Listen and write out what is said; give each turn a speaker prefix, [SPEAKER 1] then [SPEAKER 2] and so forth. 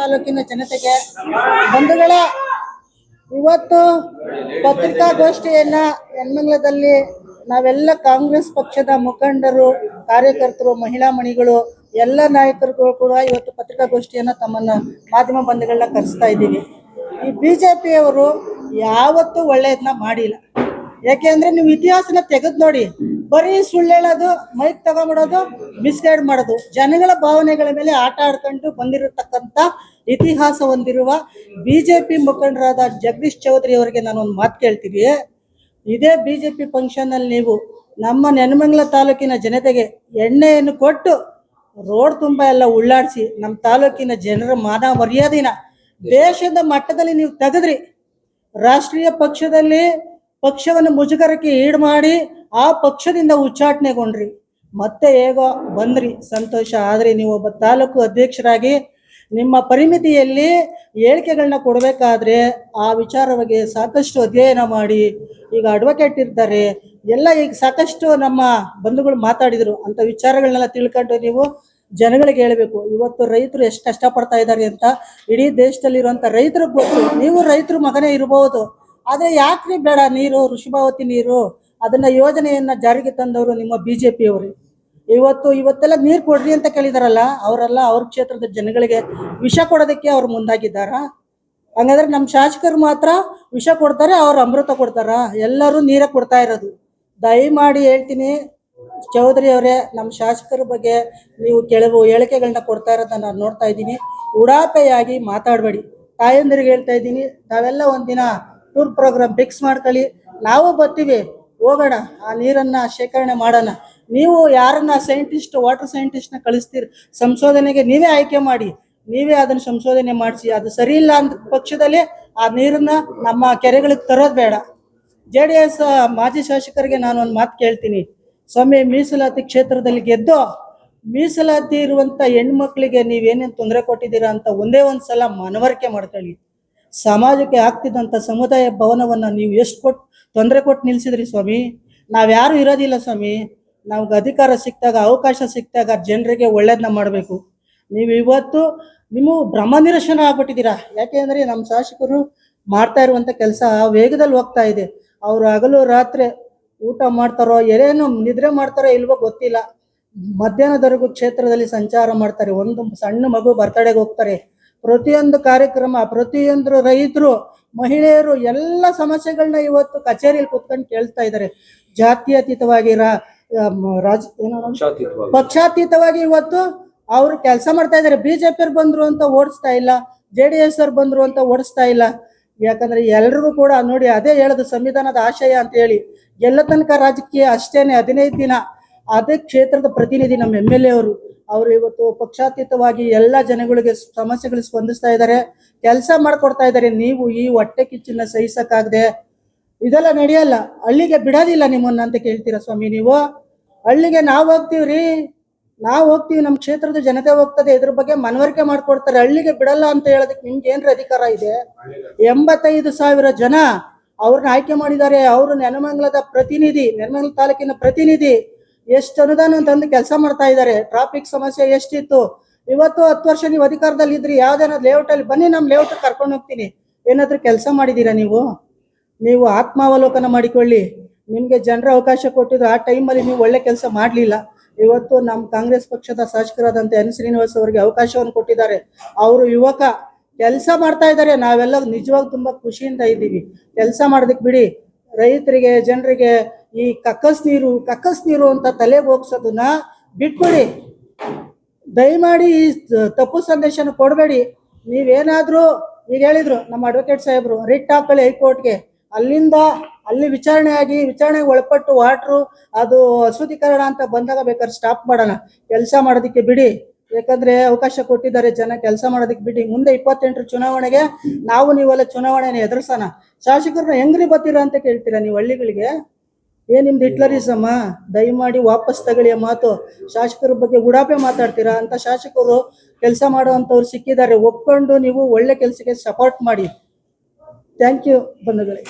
[SPEAKER 1] ತಾಲೂಕಿನ ಜನತೆಗೆ ಬಂಧುಗಳ ಇವತ್ತು ಪತ್ರಿಕಾಗೋಷ್ಠಿಯನ್ನ ಯನ್ಮಂಗ್ಲದಲ್ಲಿ ನಾವೆಲ್ಲ ಕಾಂಗ್ರೆಸ್ ಪಕ್ಷದ ಮುಖಂಡರು, ಕಾರ್ಯಕರ್ತರು, ಮಹಿಳಾ ಮಣಿಗಳು, ಎಲ್ಲ ನಾಯಕರುಗಳು ಕೂಡ ಇವತ್ತು ಪತ್ರಿಕಾಗೋಷ್ಠಿಯನ್ನ ತಮ್ಮನ್ನ ಮಾಧ್ಯಮ ಬಂಧುಗಳನ್ನ ಕರೆಸ್ತಾ ಇದ್ದೀವಿ. ಈ ಬಿಜೆಪಿಯವರು ಯಾವತ್ತೂ ಒಳ್ಳೆಯದನ್ನ ಮಾಡಿಲ್ಲ. ಯಾಕೆ ಅಂದ್ರೆ ನೀವು ಇತಿಹಾಸನ ತೆಗೆದು ನೋಡಿ. ಬರೀ ಸುಳ್ಳೇಳೋದು, ಮೈಕ್ ತಗೊಂಬಿಡೋದು ಮಿಸ್ಗೈಡ್ ಮಾಡೋದು. ಜನಗಳ ಭಾವನೆಗಳ ಮೇಲೆ ಆಟ ಆಡ್ಕೊಂಡು ಬಂದಿರತಕ್ಕಂತ ಇತಿಹಾಸ ಹೊಂದಿರುವ ಬಿಜೆಪಿ ಮುಖಂಡರಾದ ಜಗದೀಶ್ ಚೌಧರಿ ಅವರಿಗೆ ನಾನು ಒಂದು ಮಾತು ಕೇಳ್ತೀವಿ ಇದೇ ಬಿಜೆಪಿ ಫಂಕ್ಷನ್ ಅಲ್ಲಿ ನೀವು ನಮ್ಮ ನೆನಮಂಗಲ ತಾಲೂಕಿನ ಜನತೆಗೆ ಎಣ್ಣೆಯನ್ನು ಕೊಟ್ಟು ರೋಡ್ ತುಂಬಾ ಎಲ್ಲ ಉಳ್ಳಾಡಿಸಿ, ನಮ್ಮ ತಾಲೂಕಿನ ಜನರ ಮಾನ ಮರ್ಯಾದೆನ ದೇಶದ ಮಟ್ಟದಲ್ಲಿ ನೀವು ತೆಗೆದ್ರಿ. ರಾಷ್ಟ್ರೀಯ ಪಕ್ಷದಲ್ಲಿ ಪಕ್ಷವನ್ನು ಮುಜುಗರಕ್ಕೆ ಈಡು ಮಾಡಿ ಆ ಪಕ್ಷದಿಂದ ಉಚ್ಚಾಟನೆಗೊಂಡ್ರಿ. ಮತ್ತೆ ಹೇಗೋ? ಬಂದ್ರಿ. ಸಂತೋಷ. ಆದ್ರೆ ನೀವು ಒಬ್ಬ ತಾಲೂಕು ಅಧ್ಯಕ್ಷರಾಗಿ ನಿಮ್ಮ ಪರಿಮಿತಿಯಲ್ಲಿ ಹೇಳಿಕೆಗಳನ್ನ ಕೊಡಬೇಕಾದ್ರೆ ಆ ವಿಚಾರ ಬಗ್ಗೆ ಸಾಕಷ್ಟು ಅಧ್ಯಯನ ಮಾಡಿ. ಈಗ ಅಡ್ವೊಕೇಟ್ ಇರ್ತಾರೆ. ಎಲ್ಲ ಈಗ ಸಾಕಷ್ಟು ನಮ್ಮ ಬಂಧುಗಳು ಮಾತಾಡಿದ್ರು. ಅಂತ ವಿಚಾರಗಳನ್ನೆಲ್ಲ ತಿಳ್ಕೊಂಡು ನೀವು ಜನಗಳಿಗೆ ಹೇಳಬೇಕು. ಇವತ್ತು ರೈತರು ಎಷ್ಟು ಕಷ್ಟಪಡ್ತಾ ಇದ್ದಾರೆ ಅಂತ. ಇಡೀ ದೇಶದಲ್ಲಿರುವಂತ ರೈತರಿಗೆ ಗೊತ್ತು. ನೀವು ರೈತರು ಮಗನೇ ಇರಬಹುದು ಆದ್ರೆ ಯಾಕ್ರಿ ಬೇಡ ನೀರು ಋಷಿಭಾವತಿ ನೀರು? ಅದನ್ನ ಯೋಜನೆಯನ್ನ ಜಾರಿಗೆ ತಂದವರು ನಿಮ್ಮ ಬಿಜೆಪಿಯವರು. ಇವತ್ತು ಇವತ್ತೆಲ್ಲ ನೀರು ಕೊಡ್ರಿ ಅಂತ ಕೇಳಿದಾರಲ್ಲ, ಅವರೆಲ್ಲ ಅವ್ರ ಕ್ಷೇತ್ರದ ಜನಗಳಿಗೆ ವಿಷ ಕೊಡೋದಕ್ಕೆ ಅವ್ರು ಮುಂದಾಗಿದ್ದಾರ? ಹಂಗಾದ್ರೆ ನಮ್ಮ ಶಾಸಕರು ಮಾತ್ರ ವಿಷ ಕೊಡ್ತಾರೆ, ಅವ್ರು ಅಮೃತ ಕೊಡ್ತಾರ? ಎಲ್ಲರೂ ನೀರೇ ಕೊಡ್ತಾ ಇರೋದು. ದಯಮಾಡಿ ಹೇಳ್ತೀನಿ, ಚೌಧರಿ ಅವರೇ ನಮ್ಮ ಶಾಸಕರ ಬಗ್ಗೆ ನೀವು ಕೆಲವು ಹೇಳಿಕೆಗಳನ್ನ ಕೊಡ್ತಾ ಇರೋದನ್ನ ನಾನು ನೋಡ್ತಾ ಇದ್ದೀನಿ. ಉಡಾಪೆಯಾಗಿ ಮಾತಾಡಬೇಡಿ. ತಾಯಂದಿರಿಗೆ ಹೇಳ್ತಾ ಇದ್ದೀನಿ ತಾವೆಲ್ಲ ಒಂದಿನ ಟೂರ್ ಪ್ರೋಗ್ರಾಮ್ ಫಿಕ್ಸ್ ಮಾಡ್ಕೊಳ್ಳಿ. ನಾವು ಬರ್ತೀವಿ. ಹೋಗೋಣ, ಆ ನೀರನ್ನ ಶೇಖರಣೆ ಮಾಡೋಣ. ನೀವು ಯಾರನ್ನ ಸೈಂಟಿಸ್ಟ್ ವಾಟರ್ ಸೈಂಟಿಸ್ಟ್ನ ಕಳಿಸ್ತೀರಿ, ಸಂಶೋಧನೆಗೆ ನೀವೇ ಆಯ್ಕೆ ಮಾಡಿ. ನೀವೇ ಅದನ್ನ ಸಂಶೋಧನೆ ಮಾಡಿಸಿ, ಅದು ಸರಿ ಇಲ್ಲ ಅಂದ ಪಕ್ಷದಲ್ಲಿ ಆ ನೀರನ್ನ ನಮ್ಮ ಕೆರೆಗಳಿಗೆ ತರೋದು ಬೇಡ. ಜೆ ಡಿ ಎಸ್ ಮಾಜಿ ಶಾಸಕರಿಗೆ ನಾನು ಒಂದು ಮಾತು ಕೇಳ್ತೀನಿ. ಸ್ವಾಮಿ, ಮೀಸಲಾತಿ ಕ್ಷೇತ್ರದಲ್ಲಿ ಗೆದ್ದು, ಮೀಸಲಾತಿ ಇರುವಂತ ಹೆಣ್ಮಕ್ಳಿಗೆ ನೀವೇನೇನು ತೊಂದರೆ ಕೊಟ್ಟಿದ್ದೀರಾ ಅಂತ ಒಂದೇ ಒಂದು ಸಲ ಮನವರಿಕೆ ಮಾಡ್ಕೊಳ್ಳಿ. ಸಮಾಜಕ್ಕೆ ಆಗ್ತಿದ್ದಂಥ ಸಮುದಾಯ ಭವನವನ್ನು ನೀವು ಎಷ್ಟು ಕೊಟ್ಟು ತೊಂದರೆ ಕೊಟ್ಟು ನಿಲ್ಸಿದ್ರಿ ಸ್ವಾಮಿ? ನಾವ್ಯಾರು ಇರೋದಿಲ್ಲ ಸ್ವಾಮಿ. ನಮ್ಗೆ ಅಧಿಕಾರ ಸಿಕ್ಕಿದಾಗ, ಅವಕಾಶ ಸಿಕ್ಕಿದಾಗ ಜನರಿಗೆ ಒಳ್ಳೇದನ್ನ ಮಾಡಬೇಕು. ನೀವು ಇವತ್ತು ನೀವು ಭ್ರಮ ನಿರಶನ ಆಗ್ಬಿಟ್ಟಿದ್ದೀರಾ? ಯಾಕೆಂದ್ರೆ ನಮ್ಮ ಶಾಸಕರು ಮಾಡ್ತಾ ಇರುವಂತ ಕೆಲಸ ವೇಗದಲ್ಲಿ ಹೋಗ್ತಾ ಇದೆ. ಅವರು ಹಗಲು ರಾತ್ರಿ ಊಟ ಮಾಡ್ತಾರೋ, ಏನೇನು ನಿದ್ರೆ ಮಾಡ್ತಾರೋ ಇಲ್ವೋ ಗೊತ್ತಿಲ್ಲ. ಮಧ್ಯಾಹ್ನದವರೆಗೂ ಕ್ಷೇತ್ರದಲ್ಲಿ ಸಂಚಾರ ಮಾಡ್ತಾರೆ. ಒಂದು ಸಣ್ಣ ಮಗು ಬರ್ತಡೆಗೆ ಹೋಗ್ತಾರೆ. ಪ್ರತಿಯೊಂದು ಕಾರ್ಯಕ್ರಮ ಪ್ರತಿಯೊಂದು ರೈತರು ಮಹಿಳೆಯರು ಎಲ್ಲ ಸಮಸ್ಯೆಗಳನ್ನ ಇವತ್ತು ಕಚೇರಿಯಲ್ಲಿ ಕೂತ್ಕೊಂಡು ಕೇಳ್ತಾ ಇದ್ದಾರೆ. ಜಾತ್ಯತೀತವಾಗಿ ರಾಜ ಪಕ್ಷಾತೀತವಾಗಿ. ಇವತ್ತು ಅವರು ಕೆಲಸ ಮಾಡ್ತಾ ಇದ್ದಾರೆ. ಬಿಜೆಪಿ ಬಂದ್ರು ಅಂತ ಓಡಿಸ್ತಾ ಇಲ್ಲ ಜೆ ಡಿ ಎಸ್ ಅವ್ರು ಬಂದ್ರು ಅಂತ ಓಡಿಸ್ತಾ ಇಲ್ಲ. ಯಾಕಂದ್ರೆ ಎಲ್ರಿಗೂ ಕೂಡ ನೋಡಿ ಅದೇ ಹೇಳೋದು ಸಂವಿಧಾನದ ಆಶಯ ಅಂತ ಹೇಳಿ. ಎಲ್ಲ ತನಕ ರಾಜಕೀಯ ಅಷ್ಟೇನೆ ಹದಿನೈದು ದಿನ. ಅದೇ ಕ್ಷೇತ್ರದ ಪ್ರತಿನಿಧಿ ನಮ್ಮ ಎಂ ಎಲ್ ಎ ಅವರು ಅವರು ಇವತ್ತು ಪಕ್ಷಾತೀತವಾಗಿ ಎಲ್ಲ ಜನಗಳಿಗೆ ಸಮಸ್ಯೆಗಳು ಸ್ಪಂದಿಸ್ತಾ ಇದ್ದಾರೆ. ಕೆಲಸ ಮಾಡ್ಕೊಡ್ತಾ ಇದ್ದಾರೆ. ನೀವು ಈ ಹೊಟ್ಟೆ ಕಿಚ್ಚನ್ನ ಸಹಿಸಕ್ಕಾಗದೆ ಇದೆಲ್ಲ ನಡೆಯಲ್ಲ. ಹಳ್ಳಿಗೆ ಬಿಡೋದಿಲ್ಲ ನಿಮ್ಮನ್ನ ಅಂತ ಕೇಳ್ತೀರಾ ಸ್ವಾಮಿ ನೀವು? ಹಳ್ಳಿಗೆ ನಾವು ಹೋಗ್ತೀವ್ರಿ. ನಾವು ಹೋಗ್ತೀವಿ. ನಮ್ಮ ಕ್ಷೇತ್ರದ ಜನತೆ ಹೋಗ್ತದೆ. ಇದ್ರ ಬಗ್ಗೆ ಮನವರಿಕೆ ಮಾಡ್ಕೊಡ್ತಾರೆ. ಹಳ್ಳಿಗೆ ಬಿಡಲ್ಲ ಅಂತ ಹೇಳೋದಕ್ಕೆ ನಿಮ್ಗೆ ಏನ್ರ ಅಧಿಕಾರ ಇದೆ? ಎಂಬತ್ತೈದು ಸಾವಿರ ಜನ ಅವ್ರನ್ನ ಆಯ್ಕೆ ಮಾಡಿದ್ದಾರೆ. ಅವರು ನೆನಮಂಗಲದ ಪ್ರತಿನಿಧಿ ನೆನಮಂಗಲ ತಾಲೂಕಿನ ಪ್ರತಿನಿಧಿ. ಎಷ್ಟು ಅನುದಾನ ತಂದು ಕೆಲಸ ಮಾಡ್ತಾ ಇದ್ದಾರೆ ಟ್ರಾಫಿಕ್ ಸಮಸ್ಯೆ ಎಷ್ಟಿತ್ತು? ಇವತ್ತು ಹತ್ತು ವರ್ಷ ನೀವು ಅಧಿಕಾರದಲ್ಲಿ ಇದ್ರಿ ಯಾವ್ದಾನ ಲೇಔಟ್ ಅಲ್ಲಿ ಬನ್ನಿ ನಮ್ಮ ಲೇಔಟ್ ಕರ್ಕೊಂಡು ಹೋಗ್ತೀನಿ. ಏನಾದ್ರೂ ಕೆಲಸ ಮಾಡಿದೀರಾ ನೀವು? ನೀವು ಆತ್ಮಾವಲೋಕನ ಮಾಡಿಕೊಳ್ಳಿ. ನಿಮ್ಗೆ ಜನರ ಅವಕಾಶ ಕೊಟ್ಟಿದ್ರು ಆ ಟೈಮಲ್ಲಿ ನೀವು ಒಳ್ಳೆ ಕೆಲಸ ಮಾಡಲಿಲ್ಲ. ಇವತ್ತು ನಮ್ಮ ಕಾಂಗ್ರೆಸ್ ಪಕ್ಷದ ಶಾಸಕರಾದಂತೆ ಎನ್ ಶ್ರೀನಿವಾಸ್ ಅವರಿಗೆ ಅವಕಾಶವನ್ನು ಕೊಟ್ಟಿದ್ದಾರೆ. ಅವರು ಯುವಕ, ಕೆಲಸ ಮಾಡ್ತಾ ಇದ್ದಾರೆ ನಾವೆಲ್ಲ ನಿಜವಾಗ್ ತುಂಬಾ ಖುಷಿಯಿಂದ ಇದ್ದೀವಿ. ಕೆಲಸ ಮಾಡೋದಕ್ಕೆ ಬಿಡಿ. ರೈತರಿಗೆ, ಜನರಿಗೆ ಈ ಕಕ್ಕಸ್ ನೀರು ಕಕ್ಕಸ್ ನೀರು ಅಂತ ತಲೆಗೆ ಹೋಗ್ಸೋದನ್ನ ಬಿಟ್ಬಿಡಿ. ದಯಮಾಡಿ ಈ ತಪ್ಪು ಸಂದೇಶನ ಕೊಡಬೇಡಿ. ನೀವೇನಾದ್ರೂ ಈಗ ಹೇಳಿದ್ರು ನಮ್ಮ ಅಡ್ವೊಕೇಟ್ ಸಾಹೇಬ್ರು ರಿಟ್ ಹಾಕೊಳ್ಳಿ ಹೈಕೋರ್ಟ್ಗೆ. ಅಲ್ಲಿಂದ ಅಲ್ಲಿ ವಿಚಾರಣೆ ಆಗಿ, ವಿಚಾರಣೆಗೆ ಒಳಪಟ್ಟು ವಾಟ್ರು, ಅದು ಅಶುದ್ಧೀಕರಣ ಅಂತ ಬಂದಾಗ ಬೇಕಾದ್ರೆ ಸ್ಟಾಪ್ ಮಾಡೋಣ. ಕೆಲಸ ಮಾಡೋದಕ್ಕೆ ಬಿಡಿ. ಯಾಕಂದ್ರೆ ಅವಕಾಶ ಕೊಟ್ಟಿದ್ದಾರೆ ಜನ, ಕೆಲಸ ಮಾಡೋದಕ್ಕೆ ಬಿಡಿ. ಮುಂದೆ ಇಪ್ಪತ್ತೆಂಟರ ಚುನಾವಣೆಗೆ ನಾವು ನೀವೆಲ್ಲ ಚುನಾವಣೆನ ಎದುರಿಸೋಣ. ಶಾಸಕರನ್ನ ಹೆಂಗ್ರಿ ಬರ್ತೀರಾ ಅಂತ ಕೇಳ್ತೀರಾ ನೀವು ಹಳ್ಳಿಗಳಿಗೆ? ಏನ್ ನಿಮ್ದು ಹಿಟ್ಲರಿಸಮ್ಮ ದಯಮಾಡಿ ವಾಪಸ್ ತಗೊಳ್ಳಿ ಮಾತು. ಶಾಸಕರ ಬಗ್ಗೆ ಉಡಾಪೆ ಮಾತಾಡ್ತೀರಾ? ಅಂತ ಶಾಸಕರು ಕೆಲಸ ಮಾಡುವಂಥವ್ರು ಸಿಕ್ಕಿದ್ದಾರೆ. ಒಪ್ಕೊಂಡು ನೀವು ಒಳ್ಳೆ ಕೆಲಸಕ್ಕೆ ಸಪೋರ್ಟ್ ಮಾಡಿ. ಥ್ಯಾಂಕ್ ಯು ಬಂಧುಗಳೇ.